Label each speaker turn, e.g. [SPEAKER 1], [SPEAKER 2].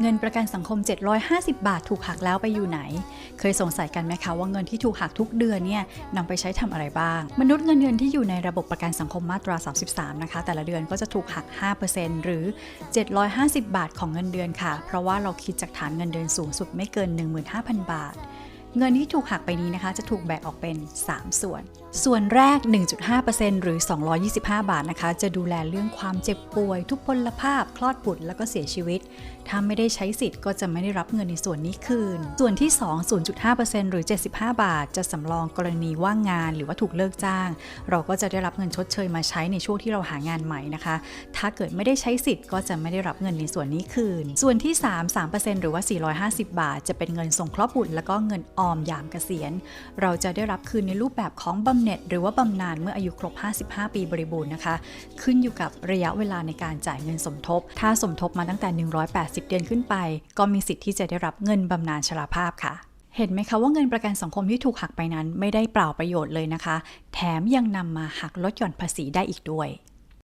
[SPEAKER 1] เงินประกันสังคม 750 บาทถูกหักแล้วไปอยู่ไหน เคยสงสัยกันไหมคะว่าเงินที่ถูกหักทุกเดือนเนี่ยนำไปใช้ทำอะไรบ้าง มนุษย์เงินเดือนที่อยู่ในระบบประกันสังคมมาตรา 33 นะคะ แต่ละเดือนก็จะถูกหัก 5%หรือ 750 บาทของเงินเดือนค่ะ เพราะว่าเราคิดจากฐานเงินเดือนสูงสุดไม่เกิน 15,000 บาท เงินที่ถูกหักไปนี้นะคะ จะถูกแบ่งออกเป็น 3 ส่วน ส่วนแรก 1.5%หรือ 225 บาทนะคะ จะดูแลเรื่องความเจ็บป่วย ทุพพลภาพ คลอดบุตรแล้วก็เสียชีวิต ถ้าไม่ได้ใช้สิทธิ์ก็จะไม่ได้รับเงินในส่วนนี้คืน ส่วนที่ 2 0.5%หรือ 75 บาท จะสำรองกรณีว่างงาน หรือว่าถูกเลิกจ้าง เราก็จะได้รับเงินชดเชยมาใช้ในช่วงที่เราหางานใหม่นะคะ ถ้าเกิดไม่ได้ใช้สิทธิ์ก็จะไม่ได้รับเงินในส่วนนี้คืน ส่วนที่ 3 3%หรือว่า 450 บาท จะเป็นเงินสงเคราะห์บุตรแล้วก็เงินออมยามเกษียณ เราจะได้รับคืนในรูปแบบของบำเหน็จ หรือว่าบำนาญเมื่ออายุครบ 55 ปีบริบูรณ์นะคะ ขึ้นอยู่กับระยะเวลาในการจ่ายเงินสมทบ ถ้าสมทบมาตั้งแต่ 180 เดือนขึ้นไป ก็มีสิทธิ์ที่จะได้รับเงินบำนาญชราภาพค่ะเห็นไหมคะว่าเงินประกันสังคมที่ถูกหักไปนั้นไม่ได้เปล่าประโยชน์เลยนะคะ แถมยังนำมาหักลดหย่อนภาษีได้อีกด้วย